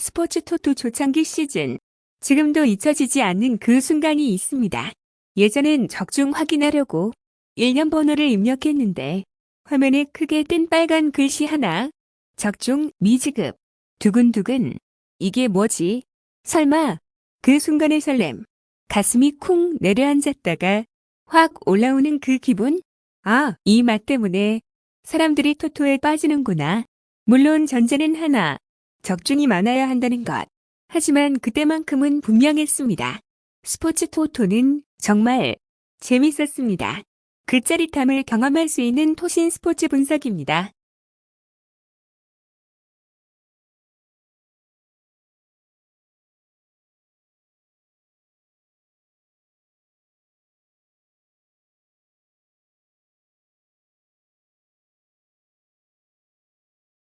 스포츠 토토 초창기 시즌. 지금도 잊혀지지 않는 그 순간이 있습니다. 예전엔 적중 확인하려고 1년 번호를 입력했는데 화면에 크게 뜬 빨간 글씨 하나. 적중 미지급. 두근두근. 이게 뭐지? 설마 그 순간의 설렘. 가슴이 쿵 내려앉았다가 확 올라오는 그 기분? 아, 이 맛 때문에 사람들이 토토에 빠지는구나. 물론 전제는 하나. 적중이 많아야 한다는 것. 하지만 그때만큼은 분명했습니다. 스포츠 토토는 정말 재밌었습니다. 그 짜릿함을 경험할 수 있는 토신 스포츠 분석입니다.